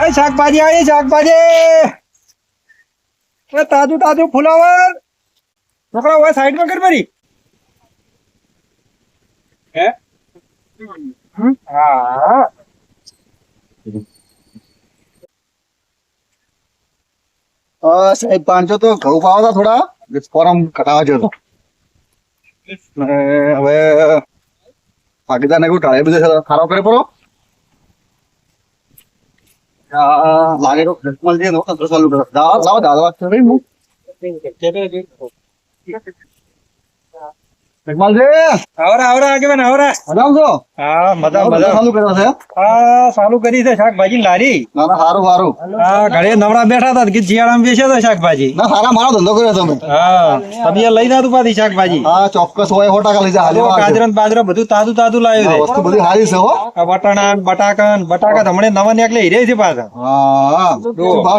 એ શાકભાજી આવી શાકભાજી! એ તાજુ તાજું ફુલાવર છોકરા હોય સાઈડમાં કર મારી. હે? હા. સાહેબ પાંચસો તો ઘઉં પાવા હતા થોડા? ફોરમ કટાવા જો હવે પાકિસ્તાન ને કોઈ ટાળે બધું ખારો કરે પરો. આ, લાગે તો દસમાલ જે નો દસમાલનું દાવા દાવા દાવા વાત કરી હું શાકભાજી ના ના ના ચોક્કસ હોય સો લઈ જા જો ને બાજરો બધું તાજું તાજું લાવ્યું વસ્તુ બધી સારી છે વટાણા બટાકા બટાકા તો હમણાં નવા નીકળે હિરે છે પાછા. ભાવ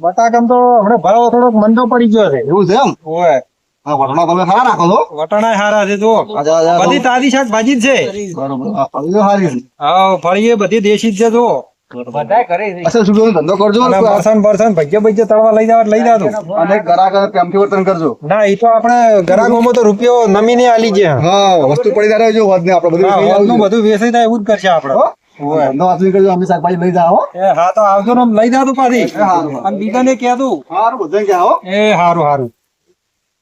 બટાકા તો હમણાં ભરાવો થોડોક મંદો પડી ગયો છે. એવું છે એમ? હા વટણા તમે સારા રાખો છો? વટણા હારા છે જો બધી તાજી શાકભાજી જ છે. બરોબર હા, ફળી છે. હા બધી દેશી જ છે જો ધંધો કરજો અને બરસન બરસન ભજીયા ભજીયા તળવા લઈ જાવ લઈ જાતું અને ગ્રાહક પ્રેમથી વર્તન કરજો. ના એ તો આપણે ગ્રાહકોમાં તો રૂપિયો નમીને આલી છે હા વસ્તુ પડી જાય જો વધને આપણે બધું બધું જાય એવું જ કરશે આપણે. હો? ધંધો વાંચવી કરજો અમે શાકભાજી લઈ જાઓ હા. તો આવજો ને લઈ જાતું પાછી. હારું. બીજાને કહેતું સારું ક્યાં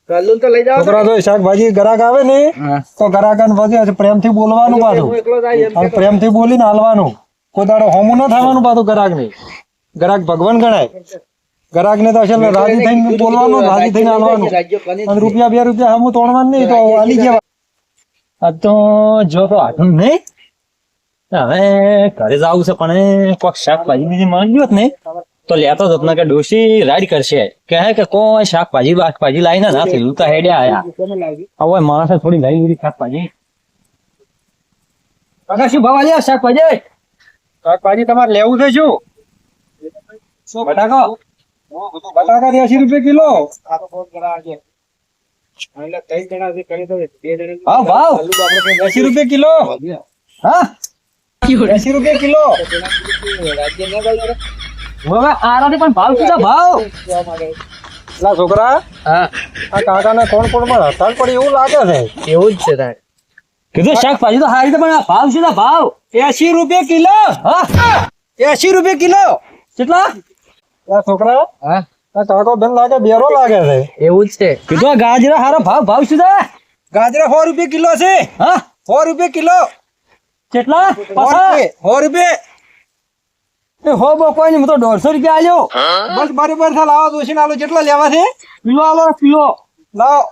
છોકરા તો શાકભાજી આવે ને તો ગરાક પછી પ્રેમથી બોલવાનું પાછું. અને પ્રેમથી બોલીને હાલવાનું. કોઈ દાડો હોમું ના થવાનું પાછું ગરાક ને ભગવાન ગણાય. ગરાક તો અસલ રાજી થઈને બોલવાનું રાજી થઈને હાલવાનું. અને રૂપિયા બે રૂપિયા હમું તોડવાનું નહીં તો હાલી જવા. આ તો જો તો આટલું નહીં. હવે ઘરે જવું છે પણ કોક શાકભાજી બીજી માંગ્યું હોત ને તો લેતો જ કે ડોશી રાઈડ કરશે. કહે કે કોઈ શાકભાજી બાકભાજી લાવીને ના થયું, તો હેડ્યા આયા. હવે માણસે થોડી લઈ લીધી શાકભાજી. કાકા, શું ભાવ આલ્યા શાકભાજી? શાકભાજી તમારે લેવું છે શું? બટાકા? બટાકા એસી રૂપિયા કિલો. હા, ભાવ. એસી રૂપિયા કિલો. હા? રૂપિયા કિલો. હવે આરાથી પણ ભાવ કીધા ભાવ? લા છોકરા હા. આ કાકાને કોણ કોણમાં હડતાલ પડી એવું લાગે છે. એવું જ છે તાર. કીધું શાકભાજી તો સારી પણ આ ભાવ શું છે? ભાવ? એસી રૂપિયા કિલો. હા. એસી રૂપિયા કિલો. કેટલા? આ છોકરા હા. આ કાકો બેન લાગે બેરો લાગે છે. એવું જ છે. કીધું ગાજરા હારો ભાવ. ભાવ શું છે? ગાજરા સો રૂપિયા કિલો છે. હા. સો રૂપિયા કિલો. કેટલા? સો રૂપિયા. સો રૂપિયા. એ હો બો કોઈ નહીં હું તો દોઢસો રૂપિયા આલ્યો. બસ બરોબર છે લાવો દોશી આલો. કેટલા લેવા છે આલો લાવો.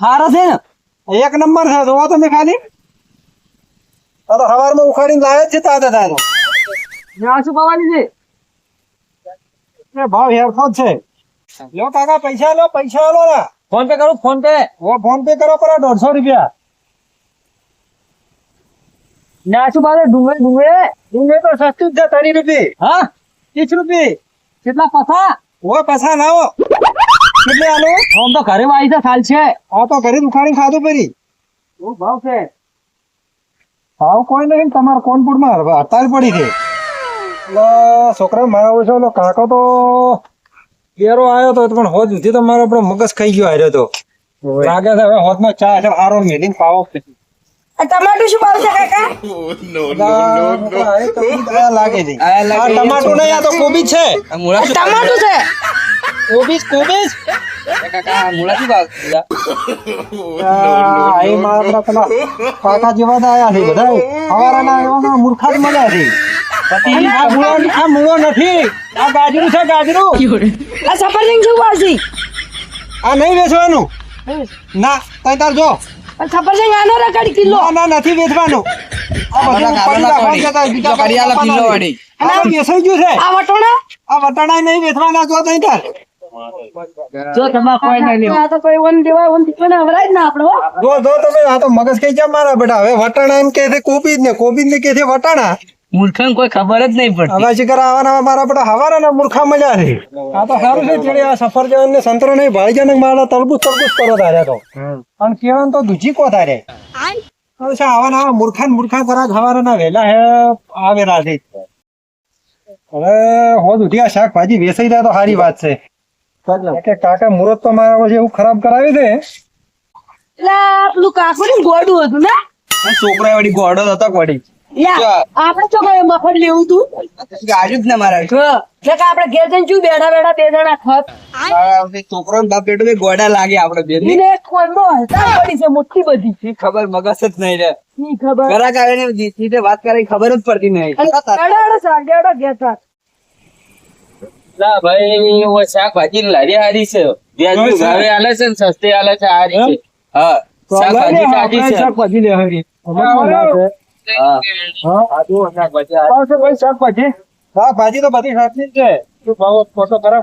હારા છે ને? એક નંબર છે જોવા તમે ખાલી આ તો સવારમાં ઉખાડીને લાવે છે તાજા તારો આ શું પાવાની છે? એ ભાવ હેરફો જ છે. લો કાકા પૈસા લો પૈસા લો. ફોન પે કરું ફોન પે. ફોન પે કરો પર દોઢસો રૂપિયા. ના શું ભાવે? ડુંગે ડુંગળી. ડુંગળી તો સસ્તું જ છે ત્રીસ રૂપિયા હા? ત્રીસ રૂપી. કેટલા પસા ઓ પૈસા લાવો. કેટલે આલો? ફોન તો ઘરે વાઈ છે સાલ છે. આ તો ઘરે દુખાડી ખાધું પરી. ઓ ભાવ છે. ભાવ કોઈ નહીં તમારે કોનપુરમાં હડતાલ પડી છે. છોકરા મારા ઓછો ઓલો કાકો તો ઘેરો આવ્યો તો પણ હોજ નથી તો મારો આપણો મગજ ખાઈ ગયો હાર્યો તો. લાગે છે હવે હોજમાં ચા એટલે હારો મેલીને પાવો આ ટમાટું શું ભાવ છે કાકા? આ લાગે છે. આ ટમાટું નહીં આ તો કોબી છે. ટમાટું છે? કોબીજ કોબીજ આ એ મારા પેલા કાકા જેવા તો આયા છે બધા. હવારાના એવા મૂર્ખા જ મળ્યા છે. આ મૂળો આ મૂળો નથી. આ ગાજરું છે ગાજરું. આ સફરજન શું ભાવ છે આ નહીં વેચવાનું. ના તઈ તાર જો. આ છે નાનો રકાડી કિલો ના ના નથી વેચવાનો. આ બધું પડી બીજા કિલો વાળી આ વેચાઈ ગયું છે. આ વટોણા? આ વટાણા નહીં વેચવાના જો તઈ તાર. જો તમા કોઈ નહીં લેવો આ તો કોઈ ઓન દેવાય ઓન દીકરાને ના જ ના આપણો જો જો તમે આ તો મગજ કઈ જા મારા બેટા? હવે વટાણા એમ કે છે કોબીજ ને કોબીજ ને કે છે વટાણા. મૂર્ખન કોઈ ખબર જ નહીં પડતી. હવે શિકાર આવવાના મારા બેટા હવાના મૂર્ખા મજા છે. આ તો સારું છે ચીડી આ સફરજન ને સંતરો નહીં ભાઈ મારા તરબૂચ તલબુસ કરો તારે તો. અને કેવાનું તો દુજી કો તારે આવાના મૂર્ખા ને મૂર્ખા કરા હવાના વેલા હે આવેલા છે. હવે હો દુધી આ શાકભાજી વેસાઈ જાય તો સારી વાત છે. કે કાકા મુહૂર્ત તો મારા પછી એવું ખરાબ કરાવી દે એટલે પેલું કાકુ ને ગોડું હતું ને? છોકરા વાળી ગોડો હતો વળી આપણે તો કઈ મફત લેવું તું? ગાડી જ ના મારા. એટલે કે આપણે ઘેર જઈને શું બેઠા બેઠા બે જણા ખત. છોકરો બાપ બેટો ગોડા લાગે આપડે બે કોઈનો પડી છે મોટી બધી ખબર મગજ જ નહીં રે. ની ખબર? આવે ને સીધે વાત કરે ખબર જ પડતી નહીં. ઘેર. ના ભાઈ હું શાકભાજી ને લારી હારી છે. વ્યાજબી ભાવે આલે છે ને સસ્તી આલે છે હારી છે. હા. શાકભાજી તાજી છે. શાકભાજી લે હારી હા. શાકભાજી? તો બધી સાચી છે. શું ભાવ ખોટો કરો?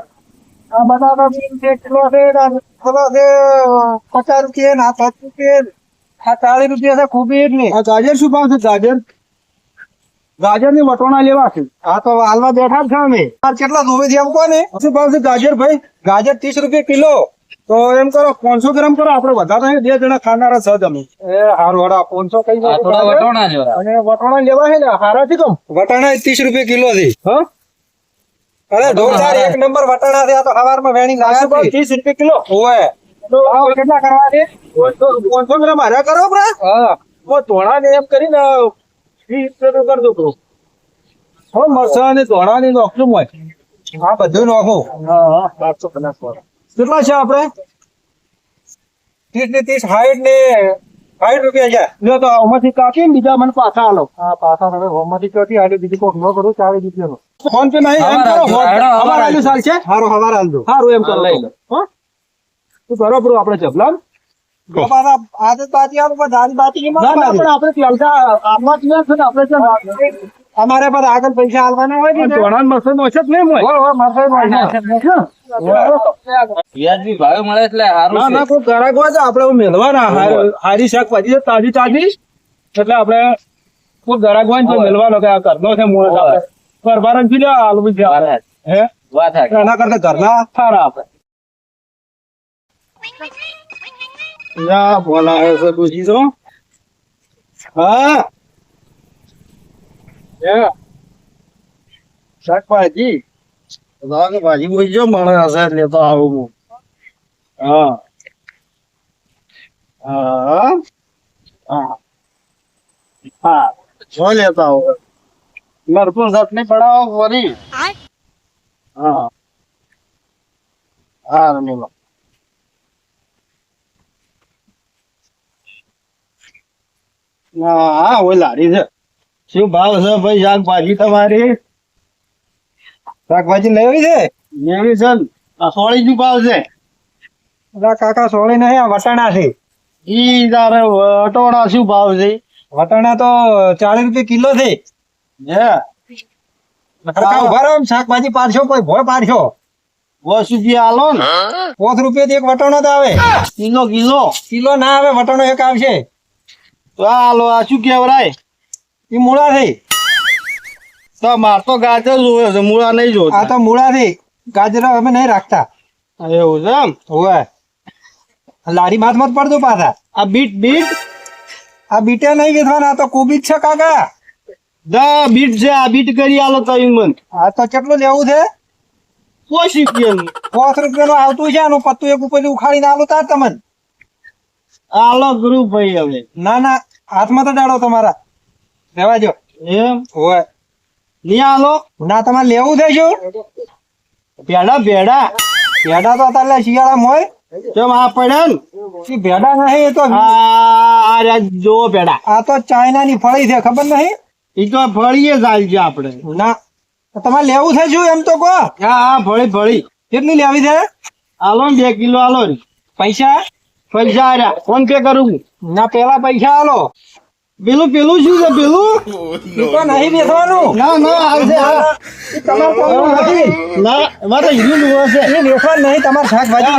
આ બટાકા બી કિલો છે કિલો છે પચાસ રૂપિયા ના સાત રૂપિયા આ ચાલીસ રૂપિયા છે ખૂબી જ નહીં આ ગાજર શું ભાવ છે? ગાજર? ગાજરની વટોણા લેવા છે. આ તો હાલમાં બેઠા જ છે અમે. આ કેટલા છે એમ કોને? શું ભાવ છે ગાજર ભાઈ? ગાજર ત્રીસ રૂપિયા કિલો. તો એમ કરો પાંચસો ગ્રામ કરો આપડે વધારે નહીં, બે જણા ખાનારા છે તમે અમે. એ હારું હડા પાંચસો કઈ વટોણા અને વટાણા લેવા છે ને હારા થી કમ? વટાણા ત્રીસ રૂપિયા કિલો થી હા? અરે જોરદાર એક નંબર વટાણા છે આ તો હવારમાં વેણી લાગે ત્રીસ રૂપિયા કિલો. હોય કેટલા કરવા છે? પાંચસો ગ્રામ હારા કરો બરા. હા. ઓ ધોળા ને એમ કરીને ત્રીસ રૂપિયા કરી દો કરો હવે મરસા ને ધોળા ને નોખશું હોય. હા બધું નોખું. હા હા સાતસો પચાસ વાળા. કેટલા છે આપણે? ત્રીસ ને ત્રીસ ને રૂપિયા છે. લ્યો તો આમાંથી કાપી બીજા મને પાછા આલો. હા પાછા તમે હોમમાંથી ચોથી આલી બીજી કોક ન કરું ચાલીસ રૂપિયાનો. ફોન પે નહીં એમ કરો હવાર હવાર આલજો. હારું એમ કરો. લઈ લો. હો? તું કરો બ્રો આપણે જબલામ? આપણે જ છે અમારે પર આગળ પૈસા આલવાના હોય ને ધોળાન મરસન ઓછત નહીં હોય? હોય હોય મરસન વ્યાજબી ભાવે મળે એટલે સારું ના ના કોઈ ગ્રાહક હોય તો આપણે મેળવાના હારી શાકભાજી છે તાજી તાજી. એટલે આપણે કોઈ ગ્રાહક હોય ને તો મેળવાનો કે આ ઘરનો છે મોળ આપણે. પરબારન પી લે આલુ બી છે આપણે. હે? વાત હાચી. એના કરતા ઘરના સારા આપણે. યા બોલા હે સબુજી તો હા. હે? શાકભાજી? શાકભાજી પૂછજો મને હશે લેતો આવું હું. હા. હા? હા. હા. જો લેતા આવો. ચટણી પડાવો ફરી. હા. હા રમીલો હા ઓય લારી છે. શું ભાવ છે ભાઈ શાકભાજી તમારી? શાકભાજી લેવી છે? લેવી છે આ સોળી શું ભાવ છે? કાકા સોળી નહીં આ વટાણા છે. ઈ તારે વટોણા શું ભાવ છે? વટાણા તો ચાલીસ રૂપિયા કિલો છે. હે? કાકા ઊભા રહો શાકભાજી પાડશો કોઈ ભોય પાડશો. વો રૂપિયા આલો ને. પોત રૂપિયા એક વટાણો તો આવે. Kilo kilo. કિલો ના આવે વટાણો એક આવશે. તો આલો આ શું કેવરાય એ મૂળા થઈ તો માર તો ગાજર જોવે છે મૂળા નહીં જોતા. આ તો મૂળા થી ગાજર અમે નહીં રાખતા. એવું છે એમ? હોવે. લારી માથ મત પડતો પાછા. આ બીટ બીટ? આ બીટે નહીં વેચવાના તો કોબીજ છે કાકા. દા બીટ છે આ બીટ કરી આલો તઈ મન. આ તો કેટલું લેવું છે? પોસ રૂપિયાનું. પોસ રૂપિયાનું આવતું છે આનું પત્તું એક ઉપર ઉખાડીને આલો તાર તમને. આલો ગુરુ ભાઈ હવે. ના ના હાથમાં તો ડાળો તમારા. રહેવા દો એમ? હોય નહીં આલો ના તમારે લેવું છે ભેડા ભેડા. ભેડા તો અત્યારે શિયાળામાં હોય. કેમ આ પડ્યા ને? ભેડા નહીં એ તો આ જો ભેડા. આ તો ચાઇના ની ફળી છે ખબર નહીં? તો ફળીએ છે આપણે. ના. તમારે લેવું છે શું એમ તો કહો. હા હા ફળી ફળી. કેટલી લેવી છે? આલો ને બે કિલો આલો ને પૈસા? પૈસા ફોન પે કરું ના પેલા પૈસા આલો. પેલું પેલું શું છે પેલું? ઈ નહીં બેસવાનું. ના ના આવશે તમારે કોમનું નથી. ના એમાં તો હીરું છે. એ નહીં તમારે શાકભાજી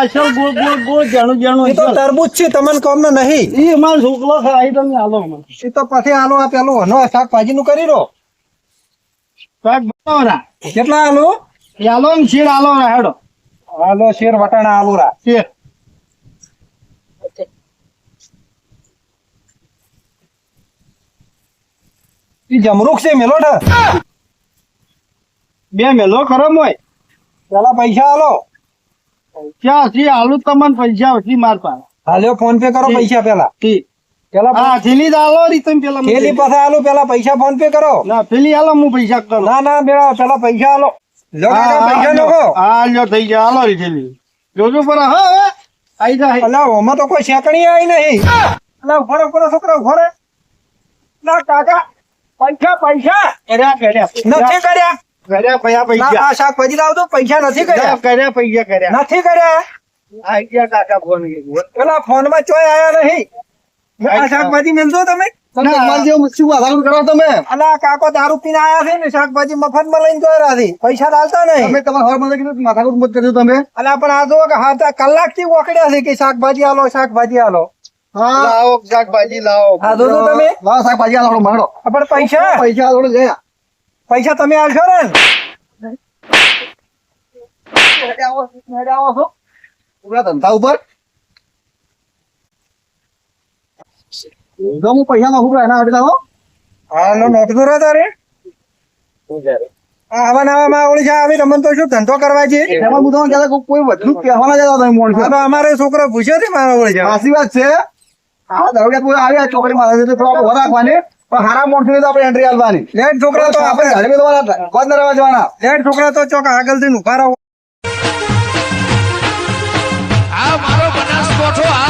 અસલ ગોળ ગોળ ગોળ જાણું જાણું તો તરબૂચ છે તમને કોમનો નહીં. એ અમારો છોકરો ખાઈ તમે આલો એ તો પછી આલો આ પેલું હનો શાકભાજી નું કરી દો. શાક બનાવરા. કેટલા આલુ આલો ને શેર આલો રા હેડો. આલો શેર વટાણા આલુ રા. શેર. ઈ જમરૂખ છે મેલો બે મેલો ખરો મોય. પેલા પૈસા આલો. ક્યાંથી આલુ તમને પૈસા હતી માર પાસે. હાલ્યો ફોન પે કરો પૈસા પેલા. પેલા હા થેલી આલો રી તમે પેલા થેલી પાસે આલો પેલા પૈસા ફોન પે કરો. ના થેલી આલો હું પૈસા કરું. ના ના બેડા પેલા પૈસા આલો. લો પૈસા લોકો હા લ્યો થઈ ગયા. આલો રી થેલી જોજો પર હા આઈ અલા ઓમાં તો કોઈ શેકણી આવી નહીં. અલા ઊભો ઊભો છોકરા ઊભો રે ના કાકા. પૈસા પૈસા. કર્યા કર્યા. નથી કર્યા. કર્યા? પૈસા. પૈસા આ શાકભાજી લાવતો પૈસા નથી કર્યા. કર્યા પૈસા કર્યા. નથી કર્યા? આઈ કાકા ફોન પેલા ફોનમાં ચોય આયા નહીં. આ શાકભાજી મિલતો તમે. ના, અમારે જેવું શું વાતાવરણ કરો તમે. અલા કાકો દારૂ પીને આયા છે ને શાકભાજી મફતમાં લઈને જોયા છે. પૈસા લાલતા નહીં. તમે તમારા ઘરમાં કીધું માથાકૂટ મત કરજો તમે. અલા પણ આ જો કે હા કલાકથી ઓકડ્યા છે કે શાકભાજી આલો શાકભાજી આલો. લાવો શાકભાજી લાવો. હા, દો દો તમે. લાવો શાકભાજી આલો મારો પણ પૈસા? પૈસા આલો ગયા પૈસા તમે આલશો ને? પૂરા ધંધા ઉપર. જો હું પૈસા નાખું એના હાટે લાવો નોખતો રહે તારે? આવા નવા માં ઓળી છે આવી તો શું ધંધો કરવા છે? એમાં હું તમને કોઈ વધુ કહેવાના જતા તમે મોણ અમારે છોકરો પૂછ્યો છે મારા ઓળી છે સાચી વાત છે. આ દરોડા કોઈ આવી આ છોકરી માં તો થોડો આપણે વર રાખવાની. પણ હારા મોણ તો આપણે એન્ટ્રી આલવાની લેટ છોકરા તો આપણે ઘરે તમારા કોદ ના રહેવા જવાના. લેટ છોકરા તો ચોક આગળથી ઊભા રહો આ મારો બનાસકોઠો આ